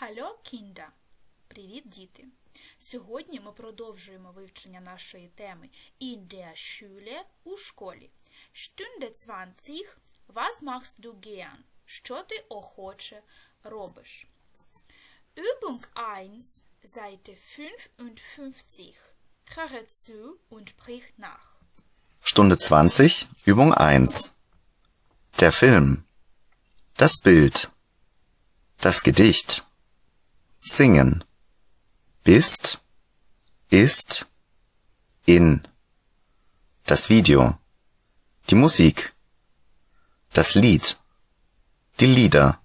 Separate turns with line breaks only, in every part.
Hallo Kinder! Привіт, діти! Сьогодні ми продовжуємо вивчення нашої теми In der Schule у школі. Stunde 20. Was machst du gern? Що ти охоче робиш? Übung 1, Seite 55. Höre zu und sprich nach.
Stunde 20, Übung 1. Der Film. Das Bild. Das Gedicht. Singen. Bist. Ist. In. Das Video. Die Musik. Das Lied. Die Lieder.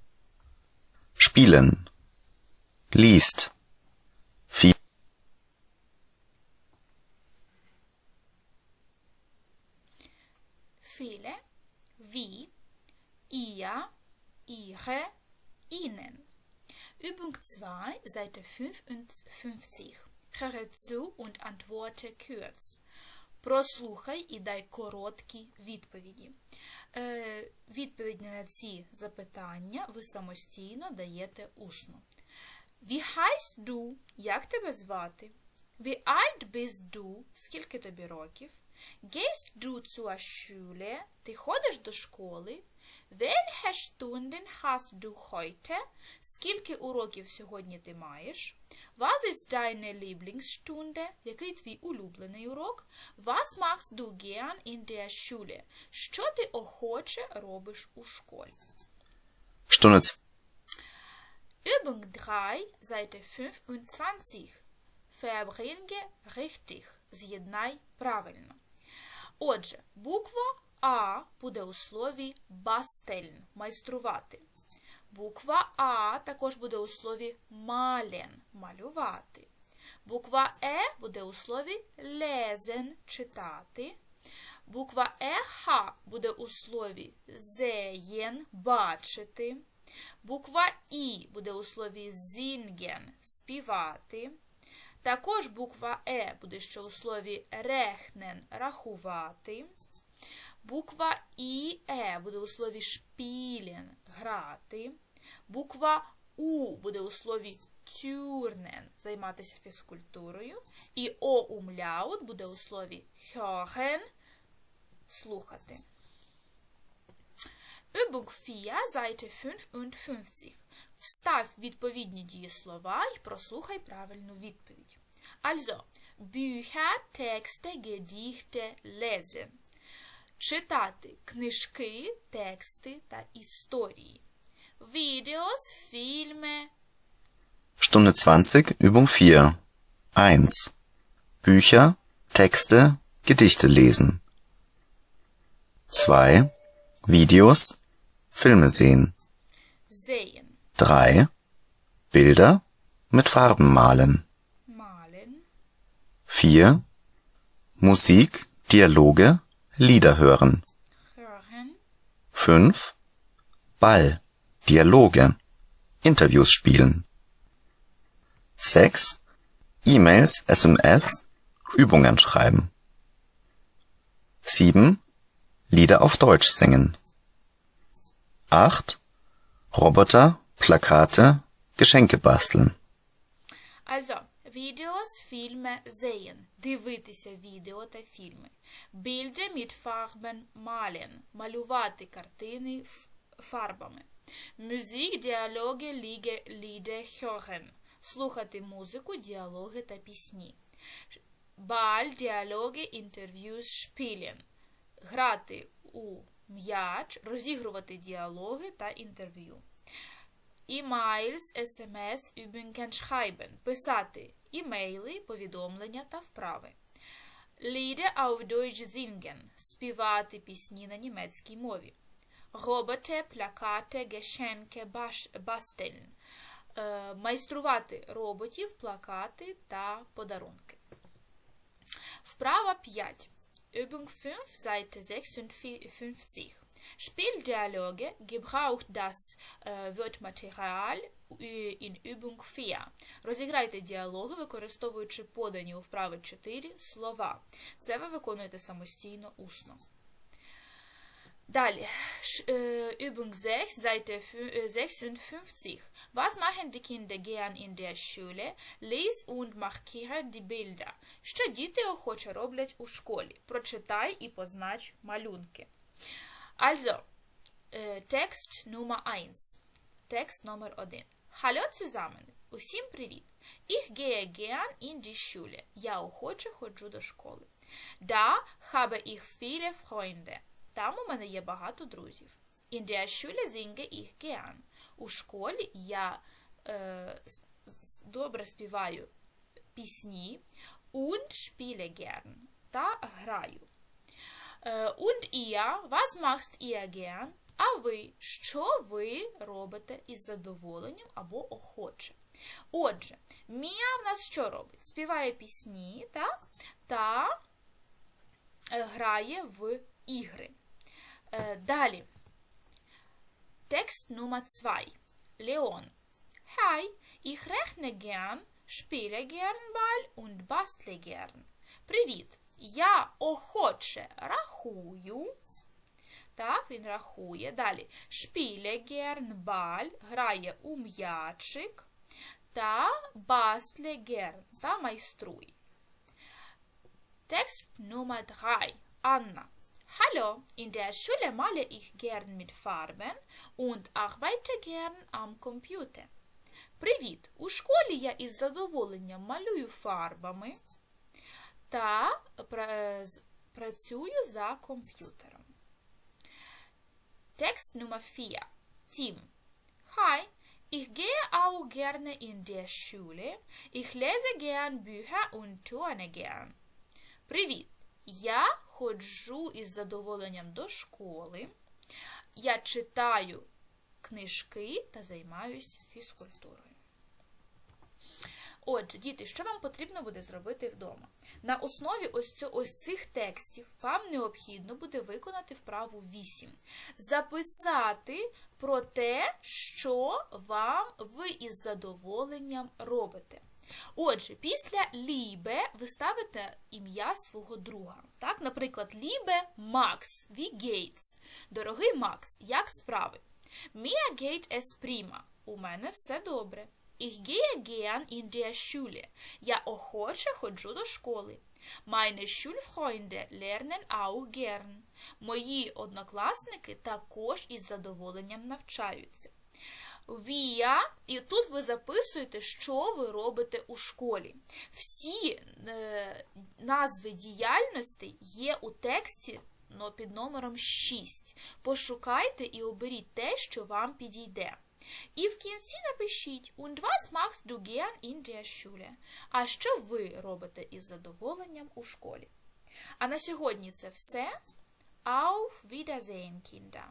Spielen. Liest. Viel.
Viele, wie, ihr, ihre, 2, Seite 55. Höre zu und antworte kurz. Прослухай і дай короткі відповіді. Е, відповіді на ці запитання ви самостійно даєте усно. Wie heißt du? Як тебе звати? Wie alt bist du? Скільки тобі років? Gehst du zur Schule? Ти ходиш до школи? Welche Stunden hast du heute? Скільки уроків сьогодні ти маєш? Was ist deine Lieblingsstunde? Який твій улюблений урок? Was machst du gern in der Schule? Що ти охоче робиш у школі?
Stunde
Übung 3, Seite 25. Verbringe richtig. З'єднай правильно. Отже, буква А буде у слові бастельн майструвати. Буква А також буде у слові мален малювати. Буква Е буде у слові лезен читати. Буква ЕХ буде у слові зеєн бачити. Буква І буде у слові зінген співати. Також буква Е буде ще у слові рехнен рахувати. Буква І Е буде у слові шпілен грати. Буква У буде у слові тюрнен займатися фізкультурою. І О умляут буде у слові hören слухати. Übung 4, Seite 55. Встав відповідні дієслова і прослухай правильну відповідь. Also, Bücher, Texte, Gedichte, lesen. Читати книжки, тексти та історії. Videos, фільми,
Stunde 20, Übung 4. 1. Bücher, Texte, Gedichte lesen. 2. Videos, Filme sehen.
sehen,
3. Bilder mit Farben malen.
malen,
4. Musik, Dialoge, Lieder hören.
hören,
5. Ball, Dialoge, Interviews spielen. 6. E-Mails, SMS, Übungen schreiben. 7. Lieder auf Deutsch singen. 8. Roboter, Plakate, Geschenke basteln.
Also, Videos, Filme sehen. Дивитися відео та фільми. Bilder mit Farben malen. Малювати картини фарбами. Musik, діалоги, ліге, ліде, hören. Слухати музику, діалоги та пісні. Баль, діалоги, інтерв'ю, spielen. Грати у м'яч, розігрувати діалоги та інтерв'ю. E-Mails, SMS, Übungen schreiben. Писати імейли, повідомлення та вправи. Lieder auf Deutsch singen. Співати пісні на німецькій мові. Роботи, плакати, bash- basteln. Е, Майструвати роботів, плакати та подарунки. Вправа 5. Übung 5, Seite 56. Spieldialoge gebraucht das Wörtermaterial äh, in Übung 4. Розіграйте діалоги, використовуючи подані у вправи 4 слова. Це ви виконуєте самостійно усно. Äh, Übung 6, Seite äh, 56. Was machen die Kinder gern in der Schule? Lies und markiere die Bilder. Що діти охоче роблять у школі? Прочитай і познач малюнки. Also, äh, Text Nummer 1. Text Nummer 1. Hallo zusammen. Усім привіт. Ich gehe gern in die Schule. Я охоче ходжу до школи. Da habe ich viele Freunde. Там у мене є багато друзів. In der Schule singe ich gern. У школі я е, добре співаю пісні und spiele gern. Та граю. Е, Und ihr, was macht ihr gern? А ви, що ви робите із задоволенням або охоче? Отже, Мія в нас що робить? Співає пісні, так? Та е, грає в ігри. Е, Далі. Text Nummer 2. Leon. Hi, ich rechne gern, spiele gern Ball und bastle gern. Привіт! Я охоче рахую. Так, він рахує. Далі. Spiele gern Ball, грає у м'ячик. Та gern, та майструє. Text Nummer 3. Anna. Hallo, in der Schule male ich gern mit Farben und arbeite gern am Computer. Привіт! У школі я із задоволенням малюю фарбами та працюю за комп'ютером. Text Nummer 4. Tim. Hi, ich gehe auch gerne in die Schule. Ich lese gern Bücher und turne gern. Привіт! Я ходжу із задоволенням до школи. Я читаю книжки та займаюсь фізкультурою. Отже, діти, що вам потрібно буде зробити вдома? На основі ось, цю, ось цих текстів вам необхідно буде виконати вправу 8. Записати про те, що вам ви із задоволенням робите. Отже, після Лібе ви ставите ім'я свого друга. Так, наприклад, Лібе Макс, Ві Гейтс. Дорогий Макс, як справи? Мія гейт ес пріма. У мене все добре. Ich gehe gern in der Schule. Я охоче ходжу до школи. Meine Schulfreunde lernen auch gern. Мої однокласники також із задоволенням навчаються. Wir, і тут ви записуєте, що ви робите у школі. Всі е, назви діяльностей є у тексті но під номером 6. Пошукайте і оберіть те, що вам підійде. І в кінці напишіть Und was machst du gern in der Schule? А що ви робите із задоволенням у школі? А на сьогодні це все. Auf Wiedersehen, Kinder!